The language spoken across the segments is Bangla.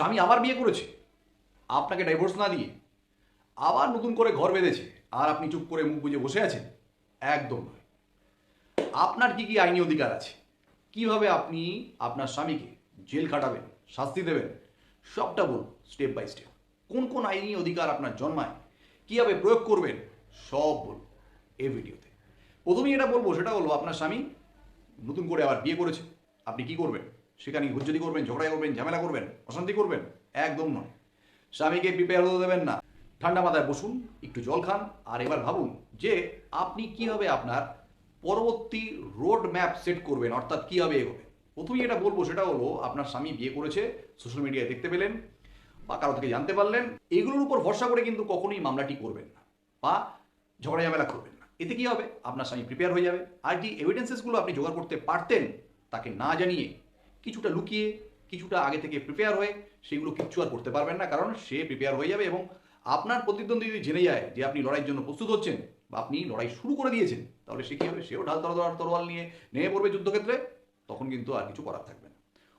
স্বামী আবার বিয়ে করেছে। আপনাকে ডাইভোর্স না দিয়ে আবার নতুন করে ঘর বেঁধেছে। আর আপনি চুপ করে মুখ বুজে বসে আছেন? একদম নয়। আপনার কি কি আইনি অধিকার আছে? কীভাবে আপনি আপনার স্বামীকে জেল খাটাবেন, শাস্তি দেবেন? সবটা বলুন স্টেপ বাই স্টেপ কোন কোন আইনি অধিকার আপনার জন্মায়? কীভাবে প্রয়োগ করবেন? সব বলুন এই ভিডিওতে। প্রথমেই এটা বলব, সেটা হলো আপনার স্বামী নতুন করে আবার বিয়ে করেছে। আপনি কি করবেন? সেখানে হুজ্জতি করবেন, ঝগড়া করবেন, ঝামেলা করবেন, অশান্তি করবেন, একদম নয়। স্বামীকে প্রিপেয়ার হতে দেবেন না। ঠান্ডা মাথায় বসুন, একটু জল খান, আর এবার ভাবুন যে আপনি কীভাবে আপনার পরবর্তী রোড ম্যাপ সেট করবেন, অর্থাৎ কীভাবে এগোবেন প্রথমেই এটা বলব সেটা হলো, আপনার স্বামী বিয়ে করেছে সোশ্যাল মিডিয়ায় দেখতে পেলেন, বা কারও থেকে জানতে পারলেন, এগুলোর উপর ভরসা করে কিন্তু কখনোই মামলাটি করবেন না, বা ঝগড়া ঝামেলা করবেন না। এতে কি হবে? আপনার স্বামী প্রিপেয়ার হয়ে যাবে। আর যে এভিডেন্সেসগুলো আপনি জোগাড় করতে পারতেন, তাকে না জানিয়ে কিছুটা লুকিয়ে, কিছুটা আগে থেকে প্রিপেয়ার হয়ে সেগুলো কিচ্ছু আর করতে পারবেন না, কারণ সে প্রিপেয়ার হয়ে যাবে এবং আপনার প্রতিদ্বন্দ্বী যদি জেনে যায় যে আপনি লড়াইয়ের জন্য প্রস্তুত হচ্ছেন বা আপনি লড়াই শুরু করে দিয়েছেন, তাহলে সে কী হবে? সেও ঢাল তরোয়াল তরোয়াল নিয়ে নেমে পড়বে যুদ্ধক্ষেত্রে? তখন কিন্তু আর কিছু করার থাকবে না।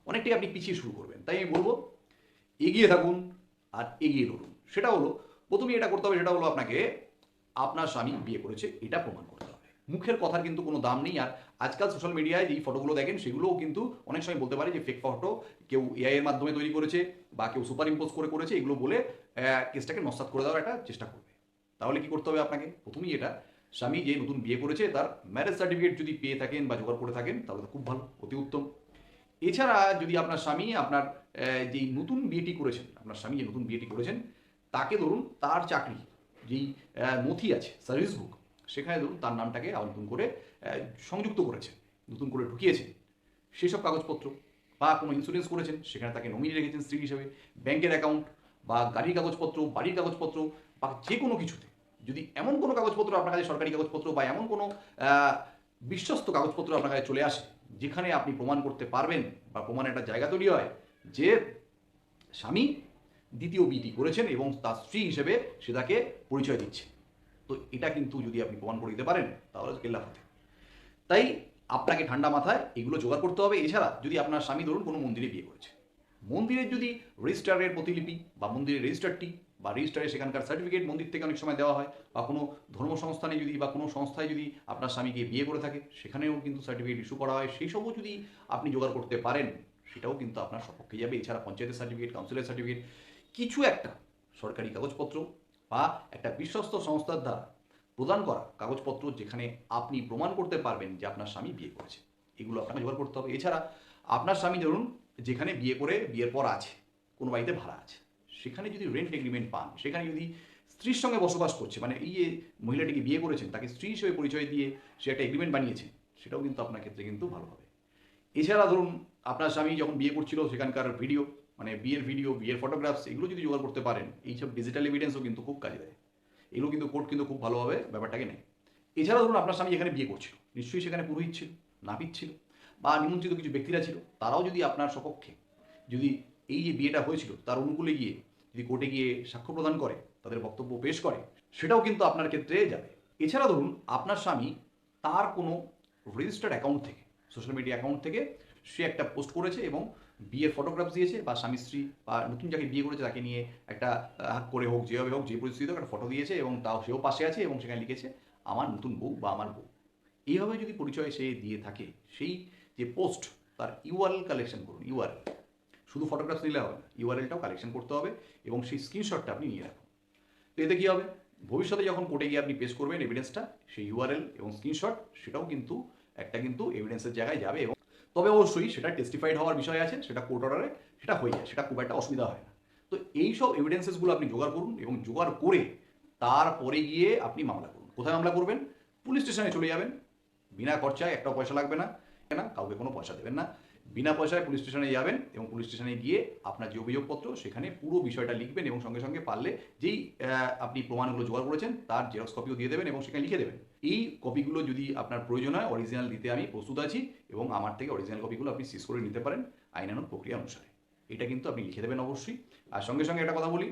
অনেকটাই আপনি পিছিয়ে শুরু করবেন। তাই আমি বলব, এগিয়ে থাকুন আর এগিয়ে লড়ুন। সেটা হলো প্রথমে এটা করতে হবে, সেটা হলো আপনাকে আপনার স্বামী বিয়ে করেছে, এটা প্রমাণ করতে মুখের কথার কিন্তু কোনো দাম নেই। আর আজকাল সোশ্যাল মিডিয়ায় যেই ফটোগুলো দেখেন, সেগুলোও কিন্তু অনেক সময় বলতে পারে যে ফেক ফটো কেউ এআই এর মাধ্যমে তৈরি করেছে বা কেউ সুপার ইম্পোজ করে করেছে, এগুলো বলে কেসটাকে নস্বাত করে দেওয়ার একটা চেষ্টা করবে। তাহলে কি করতে হবে আপনাকে? প্রথমেই এটা, স্বামী যে নতুন বিয়ে করেছে, তার ম্যারেজ সার্টিফিকেট যদি পেয়ে থাকেন বা জোগাড় করে থাকেন, তাহলে তো খুব ভালো, অতি উত্তম। এছাড়া যদি আপনার স্বামী আপনার যেই নতুন বিয়েটি করেছেন, আপনার স্বামী যে নতুন বিয়েটি করেছেন, তাকে ধরুন তার চাকরি, যেই নথি আছে সার্ভিস বুক সেখানে ধরুন, তার নামটাকে আবার নতুন করে সংযুক্ত করেছে নতুন করে ঢুকিয়েছেন। সেসব কাগজপত্র বা কোনো ইন্স্যুরেন্স করেছেন, সেখানে তাকে নমিনি রেখেছেন স্ত্রী হিসেবে, ব্যাংকের অ্যাকাউন্ট বা গাড়ির কাগজপত্র, বাড়ির কাগজপত্র বা যে কোনো কিছুতে। যদি এমন কোনো কাগজপত্র আপনার কাছে, সরকারি কাগজপত্র বা এমন কোনো বিশ্বস্ত কাগজপত্র আপনার কাছে চলে আসে, যেখানে আপনি প্রমাণ করতে পারবেন বা প্রমাণের একটা জায়গা তৈরি হয় যে স্বামী দ্বিতীয় বিটি করেছেন এবং তার স্ত্রী হিসেবে সে তাকে পরিচয় দিচ্ছে। তো এটা কিন্তু যদি আপনি প্রমাণ করে দিতে পারেন, তাহলে কেল্লা ফতে তাই আপনাকে ঠান্ডা মাথায় এগুলো জোগাড় করতে হবে। এছাড়া যদি আপনার স্বামী ধরুন কোনো মন্দিরে বিয়ে করেছে মন্দিরের যদি রেজিস্টারের প্রতিলিপি বা মন্দিরের রেজিস্টারটি বা রেজিস্টারে সেখানকার সার্টিফিকেট মন্দির থেকে অনেক সময় দেওয়া হয় বা কোনো ধর্ম সংস্থানে যদি বা কোনো সংস্থায় যদি আপনার স্বামীকে বিয়ে করে থাকে, সেখানেও কিন্তু সার্টিফিকেট ইস্যু করা হয়। সেই সবও যদি আপনি জোগাড় করতে পারেন, সেটাও কিন্তু আপনার সপক্ষে যাবে। এছাড়া পঞ্চায়েতের সার্টিফিকেট, কাউন্সিলের সার্টিফিকেট, কিছু একটা সরকারি কাগজপত্র বা একটা বিশ্বস্ত সংস্থার দ্বারা প্রদান করা কাগজপত্র যেখানে আপনি প্রমাণ করতে পারবেন যে আপনার স্বামী বিয়ে করেছে। এগুলো আপনাকে জোগাড় করতে হবে। এছাড়া আপনার স্বামী ধরুন যেখানে বিয়ে করে বিয়ের পর আছে, কোনো বাড়িতে ভাড়া আছে, সেখানে যদি রেন্ট এগ্রিমেন্ট পান, সেখানে যদি স্ত্রীর সঙ্গে বসবাস করছে মানে এই যে মহিলাটিকে বিয়ে করেছেন, তাকে স্ত্রী হিসেবে পরিচয় দিয়ে সে একটা এগ্রিমেন্ট বানিয়েছে, সেটাও কিন্তু আপনার ক্ষেত্রে কিন্তু ভালো হবে। এছাড়া ধরুন আপনার স্বামী যখন বিয়ে করছিল, সেখানকার ভিডিও মানে বিয়ের ভিডিও বিয়ের ফটোগ্রাফস এগুলো যদি জোগাড় করতে পারেন, এইসব ডিজিটাল এভিডেন্সও কিন্তু খুব কাজে দেয়। এগুলো কিন্তু কোর্ট কিন্তু খুব ভালোভাবে ব্যাপারটাকে নেয়। এছাড়া ধরুন আপনার স্বামী এখানে বিয়ে করছিল, নিশ্চয়ই সেখানে পুরোহিত ছিল, নাপিত ছিল, বা নিমন্ত্রিত কিছু ব্যক্তিরা ছিল, তারাও যদি আপনার সপক্ষে যদি এই যে বিয়েটা হয়েছিল, তার অনুকূলে গিয়ে যদি কোর্টে গিয়ে সাক্ষ্য প্রদান করে, তাদের বক্তব্য পেশ করে, সেটাও কিন্তু আপনার ক্ষেত্রে যাবে। এছাড়া ধরুন, আপনার স্বামী তার কোনো রেজিস্টার্ড অ্যাকাউন্ট থেকে সোশ্যাল মিডিয়া অ্যাকাউন্ট থেকে সে একটা পোস্ট করেছে এবং বিয়ের ফটোগ্রাফস দিয়েছে বা স্বামী স্ত্রী বা নতুন যাকে বিয়ে করেছে তাকে নিয়ে একটা হাত করে হোক, যেভাবে হোক, যে পরিস্থিতি হোক একটা ফটো দিয়েছে এবং তাও সেও পাশে আছে এবং সেখানে লিখেছে, আমার নতুন বউ বা আমার বউ। এইভাবে যদি পরিচয় সে দিয়ে থাকে, সেই যে পোস্ট তার ইউআরএল কালেকশন করুন ইউআরএল শুধু ফটোগ্রাফস নিলে হবে ইউআরএলটাও কালেকশন করতে হবে এবং সেই স্ক্রিনশটটা আপনি নিয়ে রাখুন। তো এতে কী হবে? ভবিষ্যতে যখন কোর্টে গিয়ে আপনি পেশ করবেন এভিডেন্সটা সেই ইউআরএল এবং স্ক্রিনশট সেটাও কিন্তু, একটা কিন্তু এভিডেন্সের জায়গায় যাবে এবং তবে অবশ্যই সেটা টেস্টিফাইড হওয়ার বিষয় আছে, সেটা কোর্ট অর্ডারে সেটা হয়ে যায়, সেটা খুব একটা অসুবিধা হয় না। তো এই সব এভিডেন্সেসগুলো আপনি জোগাড় করুন এবং জোগাড় করে তারপরে গিয়ে আপনি মামলা করুন। কোথায় মামলা করবেন? পুলিশ স্টেশনে চলে যাবেন। বিনা খরচায় একটাও পয়সা লাগবে না। না কাউকে কোনো পয়সা দেবেন না। বিনা পয়সায় পুলিশ স্টেশনে যাবেন এবং পুলিশ স্টেশনে গিয়ে আপনার যে অভিযোগপত্র, সেখানে পুরো বিষয়টা লিখবেন এবং সঙ্গে সঙ্গে পারলে যেই আপনি প্রমাণগুলো জোগাড় করেছেন, তার জেরক্স কপিও দিয়ে দেবেন এবং সেখানে লিখে দেবেন। এই কপিগুলো যদি আপনার প্রয়োজন হয় অরিজিনাল দিতে আমি প্রস্তুত আছি এবং আমার থেকে অরিজিনাল কপিগুলো আপনি সিজ করে নিতে পারেন আইনানুগ প্রক্রিয়া অনুসারে। এটা কিন্তু আপনি লিখে দেবেন অবশ্যই। আর সঙ্গে সঙ্গে একটা কথা বলি,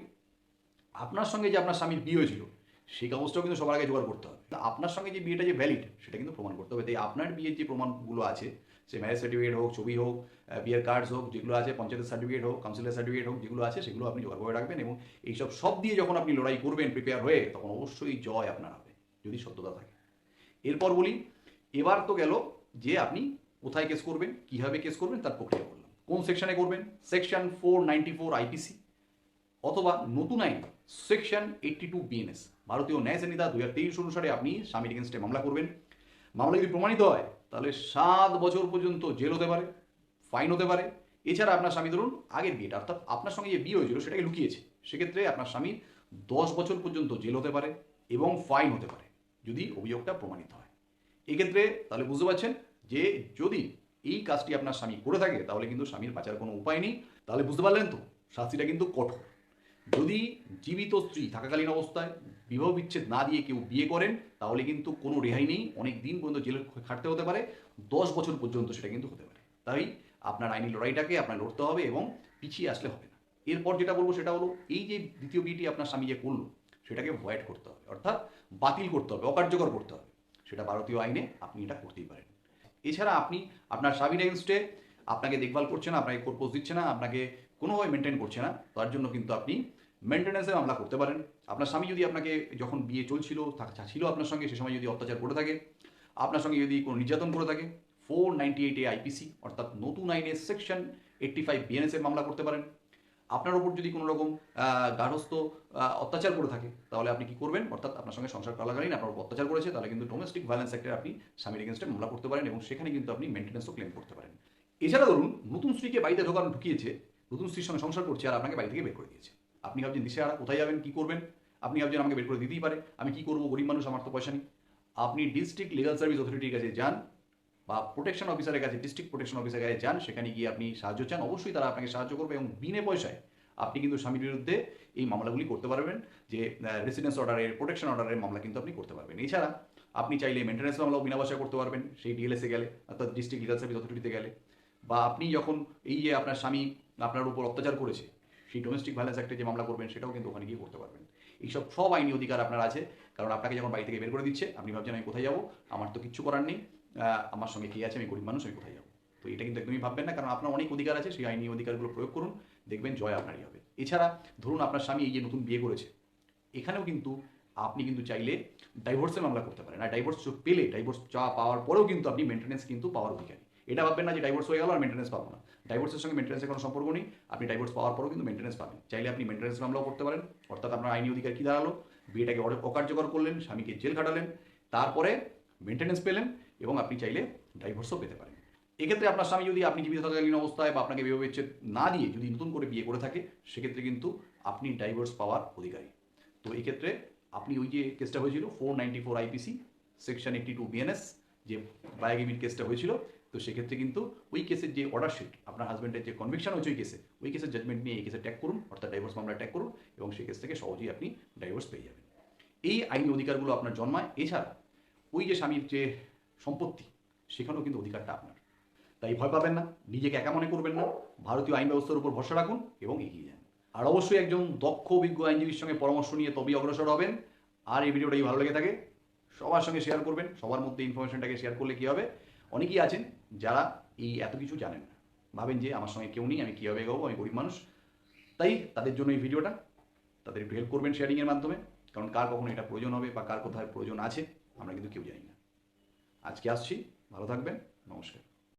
আপনার সঙ্গে যে আপনার স্বামীর বিয়ে হয়েছিল, সেই কাগজটাও কিন্তু সবার আগে জোগাড় করতে হবে। আপনার সঙ্গে যে বিয়েটা যে ভ্যালিড সেটা কিন্তু প্রমাণ করতে হবে। তাই আপনার বিয়ের যে প্রমাণগুলো আছে, সে ম্যারেজ সার্টিফিকেট হোক, ছবি হোক বিয়ের কার্ডস হোক, যেগুলো আছে, পঞ্চায়েতের সার্টিফিকেট হোক কাউন্সিলের সার্টিফিকেট হোক, যেগুলো আছে, সেগুলো আপনি জোগাড় করে রাখবেন এবং এইসব সব দিয়ে যখন আপনি লড়াই করবেন প্রিপেয়ার হয়ে, তখন অবশ্যই জয় আপনার হবে, যদি সত্যতা থাকে। এরপর বলি, এবার তো গেল যে আপনি কোথায় কেস করবেন, কীভাবে কেস করবেন, তার প্রক্রিয়া বললাম। কোন সেকশনে করবেন? Section four ninety four IPC অথবা নতুন আইন সেকশন এইটটি টু বিএনএস ভারতীয় ন্যায় সংহিতা দুই হাজার তেইশ অনুসারে আপনি স্বামীর এগেনস্টে মামলা করবেন। মামলা যদি প্রমাণিত হয়, তাহলে সাত বছর পর্যন্ত জেল হতে পারে ফাইন হতে পারে। এছাড়া আপনার স্বামী ধরুন, আগের বিয়েটা, অর্থাৎ আপনার সঙ্গে যে বিয়ে হয়েছিল, সেটাকে লুকিয়েছে। সেক্ষেত্রে আপনার স্বামীর দশ বছর পর্যন্ত জেল হতে পারে এবং ফাইন হতে পারে। যদি অভিযোগটা প্রমাণিত হয়। এক্ষেত্রে তাহলে বুঝতে পারছেন যে যদি এই কাজটি আপনার স্বামী করে থাকে, তাহলে কিন্তু স্বামীর বাঁচার কোনো উপায় নেই। তাহলে বুঝতে পারলেন তো, শাস্তিটা কিন্তু কঠোর। যদি জীবিত স্ত্রী থাকাকালীন অবস্থায় বিবাহ বিচ্ছেদ না দিয়ে কেউ বিয়ে করেন, তাহলে কিন্তু কোনো রেহাই নেই। অনেক দিন পর্যন্ত জেলে খাটতে হতে পারে। দশ বছর পর্যন্ত সেটা কিন্তু হতে পারে। তাই আপনার আইনি লড়াইটাকে আপনার লড়তে হবে এবং পিছিয়ে আসলে হবে না। এরপর যেটা বলব সেটা হলো, এই যে দ্বিতীয় বিয়েটি আপনার স্বামী যে করল, সেটাকে ভয়েড করতে হবে। অর্থাৎ বাতিল করতে হবে, অকার্যকর করতে হবে। সেটা ভারতীয় আইনে আপনি এটা করতেই পারেন। এছাড়া আপনি আপনার স্বামীর এগেনস্টে আপনাকে দেখভাল করছে না, আপনাকে কোর্পোজ দিচ্ছে না, আপনাকে কোনোভাবে মেনটেন করছে না, তার জন্য কিন্তু আপনি মেনটেন্যান্সে মামলা করতে পারেন। আপনার স্বামী যদি আপনাকে যখন বিয়ে চলছিল ছিল আপনার সঙ্গে, সে সময় যদি অত্যাচার করে থাকে, আপনার সঙ্গে যদি কোনো নির্যাতন করে থাকে ফোর নাইনটি এইটে আইপিসি অর্থাৎ নতুন আইনে সেকশন এইটটি ফাইভ বিএনএসের মামলা করতে পারেন। আপনার ওপর যদি কোনো রকম গার্হস্থ অত্যাচার করে থাকে, তাহলে আপনি কি করবেন? অর্থাৎ আপনার সঙ্গে সংসার চলাকালীন আপনার উপর অত্যাচার করেছে, তাহলে কিন্তু ডোমেস্টিক ভায়োলেন্স অ্যাক্টে আপনি স্বামীর এগেনস্টে মামলা করতে পারেন এবং সেখানে কিন্তু আপনি মেনটেন্যান্সও ক্লেম করতে পারেন। এছাড়া ধরুন, নতুন স্ত্রীকে বাড়িতে ঢোকানো ঢুকিয়েছে, নতুন স্ত্রীর সঙ্গে সংসার করছে আর আপনাকে বাড়ি থেকে বের করে দিয়েছে। আপনি ভাবছেন দিশে আর কোথায় যাবেন, কি করবেন? আপনি ভাবছেন আমাকে বের করে দিতেই পারে। আমি কি করব? গরিব মানুষ, আমার তো পয়সা নেই। আপনি ডিস্ট্রিক্ট লিগাল সার্ভিস অথরিটির কাছে যান বা প্রোটেকশন অফিসারের কাছে ডিস্ট্রিক্ট প্রোটেকশন অফিসারের কাছে যান, সেখানে গিয়ে আপনি সাহায্য চান, অবশ্যই তারা আপনাকে সাহায্য করবে এবং বিনে পয়সায় আপনি কিন্তু স্বামীর বিরুদ্ধে এই মামলাগুলি করতে পারবেন, যে রেসিডেন্স অর্ডারের প্রোটেকশন অর্ডারের মামলা কিন্তু আপনি করতে পারবেন। এছাড়া আপনি চাইলে মেনটেন্যান্স মামলাও বিনা পয়সায় করতে পারবেন, সেই ডিএলএসে গেলে, অর্থাৎ ডিস্ট্রিক্ট লিগাল সার্ভিস অথরিটিতে গেলে। বা আপনি যখন এই যে আপনার স্বামী আপনার উপর অত্যাচার করেছে, সেই ডোমেস্টিক ভায়োলেন্স অ্যাক্টে যে মামলা করবেন, সেটাও কিন্তু ওখানে গিয়ে করতে পারবেন। এইসব সব আইনি অধিকার আপনার আছে, কারণ আপনাকে যখন বাড়ি থেকে বের করে দিচ্ছে, আপনি ভাবছেন আমি কোথায় যাব, আমার তো কিচ্ছু করার নেই। আমার সঙ্গে কে আছে, আমি গরিব মানুষ, আমি কোথায় যাব? তো এটা কিন্তু একদমই ভাববেন না, কারণ আপনার অনেক অধিকার আছে, সেই আইনি অধিকারগুলো প্রয়োগ করুন, দেখবেন জয় আপনারই হবে। এছাড়া ধরুন আপনার স্বামী এই যে নতুন বিয়ে করেছে, এখানেও কিন্তু আপনি কিন্তু চাইলে ডাইভোর্সের মামলা করতে পারেন। আর ডাইভোর্স পেলে ডাইভোর্স চা পাওয়ার পরেও কিন্তু আপনি মেনটেন্যান্স কিন্তু পাওয়ার অধিকারী। এটা ভাববেন না যে ডাইভোর্স হয়ে গেল আর মেনটেন্যান্স পাবো না। ডাইভোর্সের সঙ্গে মেনটেন্যান্সের কোনো সম্পর্ক নেই, আপনি ডাইভোর্স পাওয়ার পরেও কিন্তু মেনটেন্যান্স পাবেন। চাইলে আপনি মেনটেন্যান্স মামলাও করতে পারেন। অর্থাৎ আপনার আইনি অধিকার কী দাঁড়াল? বিয়েটাকে অকার্যকর করলেন, স্বামীকে জেল খাটালেন, তারপরে মেনটেন্যান্স পেলেন এবং আপনি চাইলে ডাইভোর্সও পেতে পারেন। এক্ষেত্রে আপনার স্বামী যদি আপনি জীবিত থাকাকালীন অবস্থায় বা আপনাকে বিবাহ বিচ্ছেদ না দিয়ে যদি নতুন করে বিয়ে করে থাকে, সেক্ষেত্রে কিন্তু আপনি ডাইভোর্স পাওয়ার অধিকারী। তো এক্ষেত্রে আপনি ওই যে কেসটা হয়েছিল four ninety four IPC section eighty two BNS যে বায়োগেমির কেসটা হয়েছিল, তো সেক্ষেত্রে কিন্তু ওই কেসের যে অর্ডার শিট আপনার হাজব্যান্ডের যে কনভিকশন হয়েছে ওই কেসে, ওই কেসের জাজমেন্ট নিয়ে এই কেসে ট্যাগ করুন, অর্থাৎ ডাইভোর্স মামলা ট্যাগ করুন, এবং সেই কেস থেকে সহজেই আপনি ডাইভোর্স পেয়ে যাবেন। এই আইনি অধিকারগুলো আপনার জন্মায়। এছাড়া ওই যে স্বামীর যে সম্পত্তি, সেখানেও কিন্তু অধিকারটা আপনার। তাই ভয় পাবেন না, নিজেকে একা মনে করবেন না, ভারতীয় আইন ব্যবস্থার উপর ভরসা রাখুন এবং এগিয়ে যান। আর অবশ্যই একজন দক্ষ, অভিজ্ঞ আইনজীবীর সঙ্গে পরামর্শ নিয়ে তবেই অগ্রসর হবেন। আর এই ভিডিওটা যদি ভালো লেগে থাকে, সবার সঙ্গে শেয়ার করবেন, সবার মধ্যে ইনফরমেশনটাকে শেয়ার করলে কী হবে? অনেকেই আছেন যারা এই এত কিছু জানেন না। ভাবেন যে আমার সঙ্গে কেউ নেই, আমি কীভাবে এগোবো, আমি গরিব মানুষ। তাই তাদের জন্য এই ভিডিওটা, তাদের একটু হেল্প করবেন শেয়ারিংয়ের মাধ্যমে। কারণ কার কখনো এটা প্রয়োজন হবে বা কার কোথায় প্রয়োজন আছে, আমরা কিন্তু কেউ জানি না। আজকে আসছি ভালো থাকবেন নমস্কার।